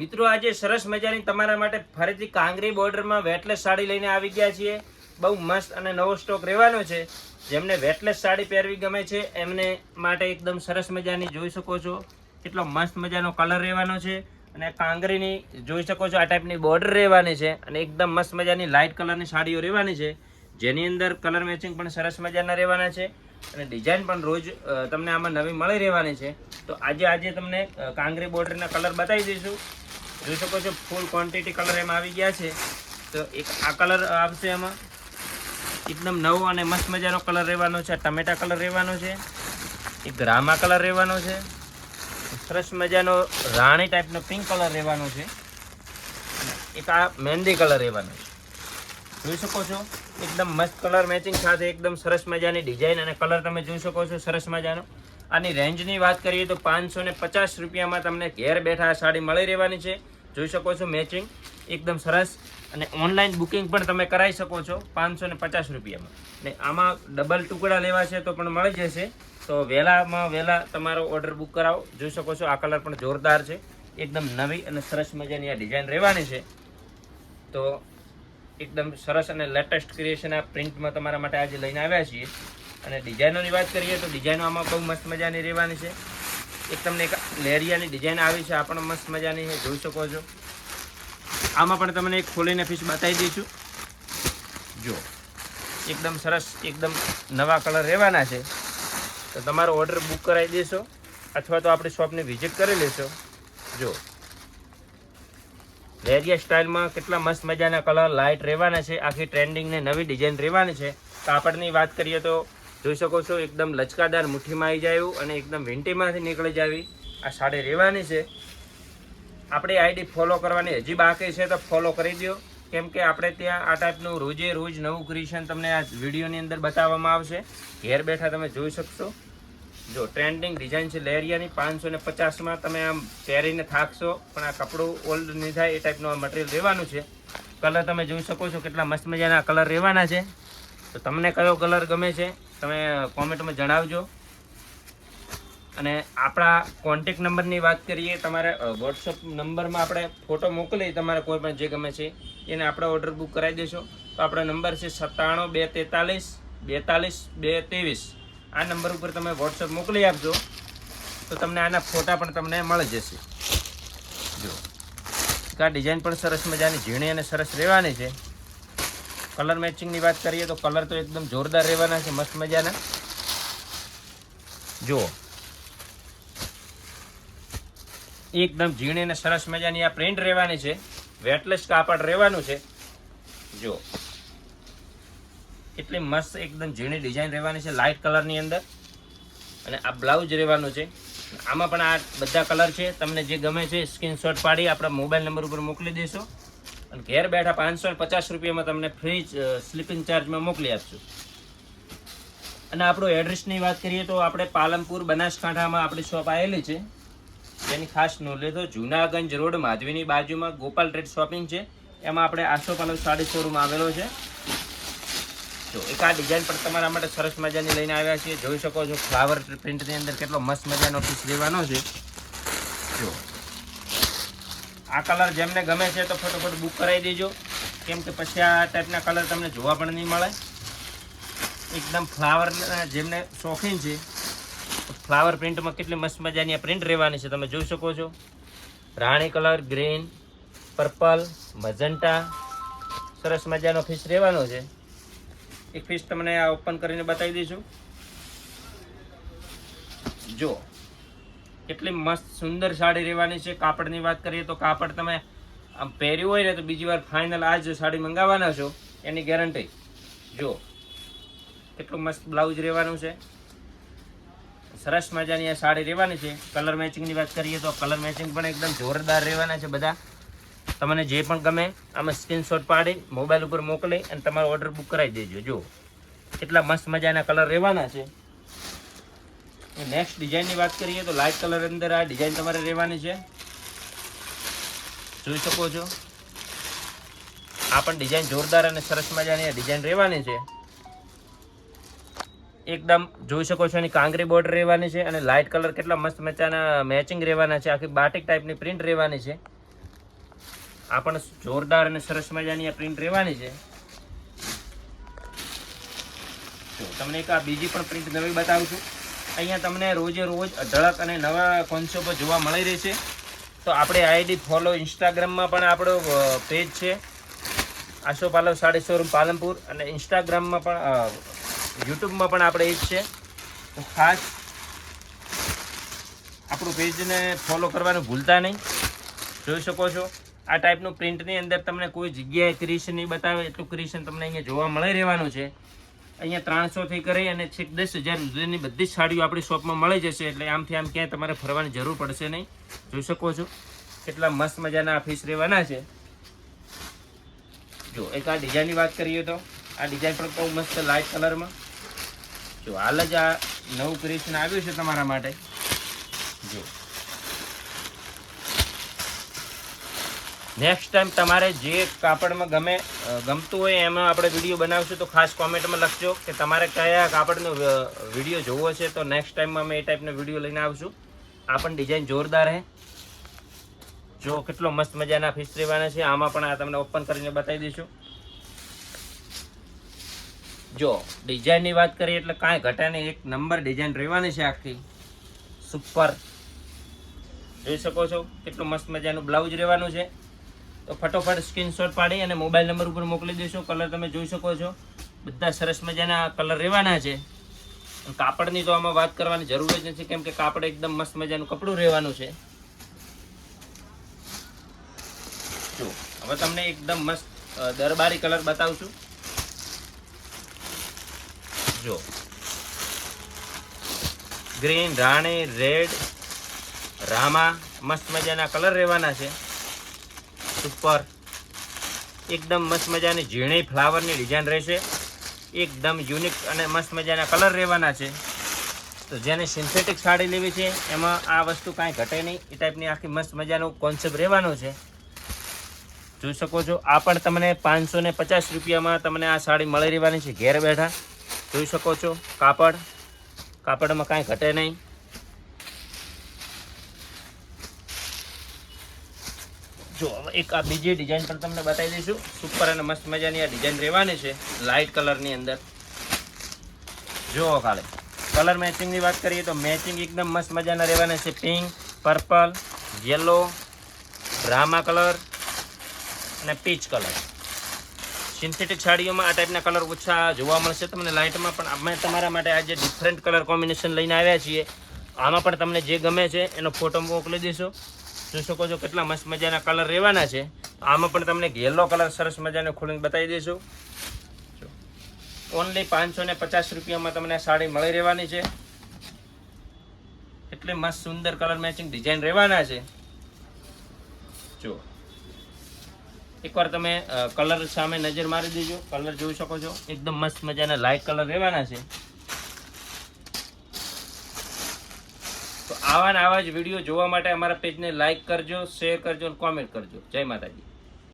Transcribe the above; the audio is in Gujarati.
મિત્રો, આજે સરસ મજાની તમારા માટે ફરીથી કાંગરી બોર્ડરમાં વેટલેસ સાડી લઈને આવી ગયા છીએ. બહુ મસ્ત અને નવો સ્ટોક રહેવાનો છે. જેમને વેટલેસ સાડી પહેરવી ગમે છે, એમને માટે એકદમ સરસ મજાની જોઈ શકો છો. કેટલો મસ્ત મજાનો કલર રહેવાનો છે અને કાંગરીની જોઈ શકો છો, આ ટાઈપની બોર્ડર રહેવાની છે અને એકદમ મસ્ત મજાની લાઇટ કલરની સાડીઓ રહેવાની છે. જેની અંદર કલર મેચિંગ પણ સરસ મજાના રહેવાના છે. અને ડિઝાઇન પણ રોજ તમને આમાં નવી મળી રહેવાની છે. તો આજે આજે તમને કાંગરી બોર્ડરના કલર બતાવી દઈશું. જોઈ શકો છો ફૂલ ક્વોન્ટિટી કલર એમાં આવી ગયા છે. તો એક, આ કલર આવશે એમાં એકદમ નવો અને મસ્ત મજાનો કલર રહેવાનો છે. ટમેટા કલર રહેવાનો છે. એક રામા કલર રહેવાનો છે. સરસ મજાનો રાણી ટાઈપનો પિંક કલર રહેવાનો છે. એક આ મહેંદી કલર રહેવાનો છે. જોઈ શકો છો? એકદમ મસ્ત કલર મેચિંગ સાથે, એકદમ સરસ મજાની ડિઝાઇન અને કલર તમે જોઈ શકો છો, સરસ મજાનો. આની રેન્જની વાત કરીએ તો પાંચસો ને પચાસ રૂપિયામાં તમને ઘેર બેઠા સાડી મળી રહેવાની છે. જોઈ શકો છો મેચિંગ એકદમ સરસ. અને ઓનલાઈન બુકિંગ પણ તમે કરાવી શકો છો પાંચસો ને પચાસ રૂપિયામાં. ને આમાં ડબલ ટુકડા લેવા છે તો પણ મળી જશે. તો વહેલામાં વહેલા તમારો ઓર્ડર બુક કરાવો. જોઈ શકો છો આ કલર પણ જોરદાર છે. એકદમ નવી અને સરસ મજાની આ ડિઝાઇન રહેવાની છે. તો એકદમ સરસ અને લેટેસ્ટ ક્રિએશન આ પ્રિન્ટમાં તમારા માટે આજે લઈને આવ્યા છીએ. અને ડિઝાઇનોની વાત કરીએ તો ડિઝાઇનો આમાં બહુ મસ્ત મજાની રહેવાની છે. એક તમને એક લેરિયાની ડિઝાઇન આવી છે, આ પણ મસ્ત મજાની છે, જોઈ શકો છો. આમાં પણ તમને એક ખોલીને ફીસ બતાવી દઈશું. જો, એકદમ સરસ, એકદમ નવા કલર રહેવાના છે. તો તમારો ઓર્ડર બુક કરાવી દેશો, અથવા તો આપણી શોપને વિઝિટ કરી લેશો. જો વેરિયસ સ્ટાઇલમાં કેટલા મસ્ત મજાના કલર, લાઇટ રહેવાના છે, આખી ટ્રેન્ડિંગ ને નવી ડિઝાઇન રહેવાની છે. કાપડની વાત કરીએ તો જોઈ શકો છો, એકદમ લચકાદાર મુઠ્ઠીમાં આવી જાય અને એકદમ વિંટીમાંથી નીકળી જાવી. આ સાડી રહેવાની છે. આપણી આઈડી ફોલો કરવાની હજી બાકી છે, તો ફોલો કરી દો કેમ કે આપણે ત્યાં આ ટાઈપનું રોજે રોજ નવું ક્રિએશન તમને આ વિડીયોની અંદર બતાવવામાં આવશે. ઘેર બેઠા તમે જોઈ શકશો. જો ટ્રેન્ડિંગ ડિઝાઇન છે, લેરિયાની પાંચસો ને પચાસમાં તમે આમ પહેરીને થાકશો, પણ આ કપડું ઓલ્ડ નહીં થાય એ ટાઈપનું મટીરિયલ રહેવાનું છે. કલર તમે જોઈ શકો છો કેટલા મસ્ત મજાના કલર રહેવાના છે. તો તમને કયો કલર ગમે છે, તમે કોમેન્ટમાં જણાવજો. અને આપણા કોન્ટેક નંબરની વાત કરીએ, તમારે વોટ્સઅપ નંબરમાં આપણે ફોટો મોકલી તમારે કોઈ પણ જે ગમે છે, એને આપણે ઓર્ડર બુક કરાવી દેશો તો આપણો નંબર છે સત્તાણું, બે તેતાલીસ, બેતાલીસ, બે ત્રેવીસ. આ નંબર ઉપર તમે વોટ્સઅપ મોકલી આપજો. તો તમને આના ફોટા પણ તમને મળી જશે. જો. આ ડિઝાઇન પણ સરસ મજાની ઝીણી અને સરસ રહેવાની છે. કલર મેચિંગની વાત કરીએ તો કલર તો એકદમ જોરદાર રહેવાના છે, મસ્ત મજાના. જુઓ. એકદમ ઝીણી અને સરસ મજાની આ પ્રિન્ટ રહેવાની છે. વેટલેસ કાપડ રહેવાનું છે. જો એટલી મસ્ત એકદમ ઝીણી ડિઝાઇન રહેવાની છે લાઇટ કલરની અંદર. અને આ બ્લાઉઝ રહેવાનું છે. આમાં પણ આ બધા કલર છે. તમને જે ગમે છે સ્ક્રીનશોટ પાડી, આપણા મોબાઈલ નંબર ઉપર મોકલી દેશો. અને ઘેર બેઠા પાંચસો પચાસ રૂપિયામાં તમને ફ્રી સ્લીપિંગ ચાર્જમાં મોકલી આપશું. અને આપણું એડ્રેસની વાત કરીએ તો આપણે પાલનપુર બનાસકાંઠામાં આપણી શોપ આવેલી છે. જેની ખાસ નોંધ લેતો જૂનાગંજ રોડ, માધવીની બાજુમાં ગોપાલ ટ્રેડ શોપિંગ છે. એમાં આપણે આસો પાલવ સાડી શોરૂમ આવેલો છે. જો એક આ ડિઝાઇન પણ તમારા માટે સરસ મજાની લઈને આવ્યા છીએ. જોઈ શકો છો ફ્લાવર પ્રિન્ટની અંદર કેટલો મસ્ત મજાનો પીસ લેવાનો છે. જો. આ કલર જેમને ગમે છે તો ફટોફટ બુક કરાવી દેજો. કેમ કે પછી આ ટાઈપના કલર તમને જોવા પણ નહીં મળે. એકદમ ફ્લાવર જેમને શોખીન છે ફ્લાવર પ્રિન્ટમાં કેટલી મસ્ત મજાની આ પ્રિન્ટ રહેવાની છે. તમે જોઈ શકો છો. રાણી કલર ગ્રીન પર્પલ મજન્ટા સરસ મજાનો ફિશ રહેવાનો છે. એક ફિશ તમને આ ઓપન કરીને બતાવી દઈશું. જો. કેટલી મસ્ત સુંદર સાડી રહેવાની છે. કાપડની વાત કરીએ તો કાપડ તમે આમ પહેર્યું હોય ને તો બીજી વાર ફાઇનલ આ જ સાડી મંગાવવાના છો એની ગેરંટી જો. કેટલું મસ્ત બ્લાઉઝ રહેવાનું છે. સરસ મજાની આ સાડી રહેવાની છે. કલર મેચિંગની વાત કરીએ તો કલર મેચિંગ પણ એકદમ જોરદાર રહેવાના છે બધા. તમને જે પણ ગમે, આમાં સ્ક્રીનશોટ પાડી મોબાઈલ ઉપર મોકલી અને તમારો ઓર્ડર બુક કરાવી દેજો. જો કેટલા મસ્ત મજાના કલર રહેવાના છે. નેક્સ્ટ ડિઝાઇનની વાત કરીએ તો લાઇટ કલર અંદર આ ડિઝાઇન તમારે રહેવાની છે. જોઈ શકો છો. આ પણ ડિઝાઇન જોરદાર અને સરસ મજાની ડિઝાઇન રહેવાની છે. એકદમ જોઈ શકો છો એની કાંગરી બોર્ડર રહેવાની છે અને લાઇટ કલર કેટલા મસ્ત મજાના મેચિંગ રહેવાના છે. આખી બાટિક ટાઈપની પ્રિન્ટ રહેવાની છે. આ પણ જોરદાર અને સરસ મજાની આ પ્રિન્ટ રહેવાની છે. તમને એક આ બીજી પણ પ્રિન્ટ નવી બતાવું છું. અહીંયા તમને રોજે રોજ અઢળક અને નવા કોન્સેપ્ટ જોવા મળી રહેશે તો આપણે આઈડી ફોલો ઇન્સ્ટાગ્રામમાં પણ આપણો પેજ છે. આશો પાલવ સાડી શોરૂમ પાલનપુર અને ઇન્સ્ટાગ્રામમાં પણ યુટ્યુબમાં પણ આપણે એ જ છે. તો ખાસ આપણું પેજને ફોલો કરવાનું ભૂલતા નહીં. જોઈ શકો છો. આ ટાઈપનું પ્રિન્ટની અંદર તમને કોઈ જગ્યાએ ક્રિશ નહીં બતાવે, એટલું ક્રિશન તમને અહીંયા જોવા મળી રહેવાનું છે. અહીંયા ત્રણસોથી કરી અને છેક દસ હજાર સુધીની બધી જ સાડીઓ આપણી શોપમાં મળી જશે, એટલે આમથી આમ ક્યાંય તમારે ફરવાની જરૂર પડશે નહીં. જોઈ શકો છો કેટલા મસ્ત મજાના આ પીસ રહેવાના છે. જો, એક આ ડિઝાઇનની વાત કરીએ તો, આ ડિઝાઇન પણ બહુ મસ્ત લાઇટ કલરમાં જો, હાલ જ આ નવું ક્રિશન આવ્યું છે તમારા માટે. જો નેક્સ્ટ ટાઈમ તમારે જે કાપડમાં ગમે ગમતું હોય એમાં આપણે વીડિયો બનાવશું, તો ખાસ કોમેન્ટમાં લખજો કે તમારે કયા કાપડનો વીડિયો જોવો છે. તો નેક્સ્ટ ટાઈમમાં અમે એ ટાઈપનો વીડિયો લઈને આવશું. આ પણ ડિઝાઇન જોરદાર હે. જો કેટલો મસ્ત મજાના ફીસ રહેવાના છે. આમાં પણ આ તમને ઓપન કરીને બતાવી દઈશું. જો ડિઝાઇનની વાત કરીએ એટલે કાંઈ ઘટે નહીં. એક નંબર ડિઝાઇન રહેવાની છે આખી. સુપર જોઈ શકો છો કેટલું મસ્ત મજાનું બ્લાઉઝ રહેવાનું છે. તો ફટોફટ સ્ક્રીનશોટ પાડી અને મોબાઈલ નંબર ઉપર મોકલી દઈશું કલર તમે જોઈ શકો છો. બધા સરસ મજાના કલર રહેવાના છે. કાપડની તો આમાં વાત કરવાની જરૂર જ નથી, કેમ કે કાપડ એકદમ મસ્ત મજાનું કપડું રહેવાનું છે. જો, હવે તમને એકદમ મસ્ત દરબારી કલર બતાવું છું જો. ગ્રીન, રાણી, રેડ, રામા, મસ્ત મજાના કલર રહેવાના છે. સુપર એકદમ મસ્ત મજાની ઝીણી ફ્લાવરની ડિઝાઇન રહેશે. એકદમ યુનિક અને મસ્ત મજાના કલર રહેવાના છે. તો જેને સિન્થેટિક સાડી લેવી છે, એમાં આ વસ્તુ કાંઈ ઘટે નહીં. એ ટાઈપની આખી મસ્ત મજાનો કોન્સેપ્ટ રહેવાનો છે. જોઈ શકો છો, આ પણ તમને પાંચસો ને પચાસ રૂપિયામાં તમને આ સાડી મળી રહેવાની છે ઘેર બેઠા. જોઈ શકો છો, કાપડ. કાપડમાં કાંઈ ઘટે નહીં. જો, એક આ બીજી ડિઝાઇન પણ તમને બતાવી દઈશું. સુપર અને મસ્ત મજાની આ ડિઝાઇન રહેવાની છે લાઇટ કલરની અંદર. જુઓ ખાલી કલર મેચિંગની વાત કરીએ તો મેચિંગ એકદમ મસ્ત મજાના રહેવાના છે. પિંક પર્પલ યલો રામા કલર અને પીચ કલર સિન્થેટિક સાડીઓમાં આ ટાઈપના કલર ઓછા જોવા મળશે તમને લાઇટમાં પણ અમે તમારા માટે આજે ડિફરન્ટ કલર કોમ્બિનેશન લઈને આવ્યા છીએ. આમાં પણ તમને જે ગમે છે, એનો ફોટો મોકલી દઈશું. જોઈ શકો છો કેટલા મસ્ત મજાના કલર રહેવાના છે. આમાં પણ તમને યલો કલર સરસ મજાનો ખોલીને બતાવી દઈશું. ઓનલી પાંચસો ને પચાસ રૂપિયામાં તમને સાડી મળી રહેવાની છે. એટલે મસ્ત સુંદર કલર મેચિંગ ડિઝાઇન રહેવાના છે. જો. એકવાર તમે કલર સામે નજર મારી દેજો. કલર જોઈ શકો છો. એકદમ મસ્ત મજાના લાઇટ કલર રહેવાના છે. આવા ને આવા જ વીડિયો જોવા માટે અમારા પેજને લાઇક કરજો શેર કરજો અને કોમેન્ટ કરજો. જય માતાજી.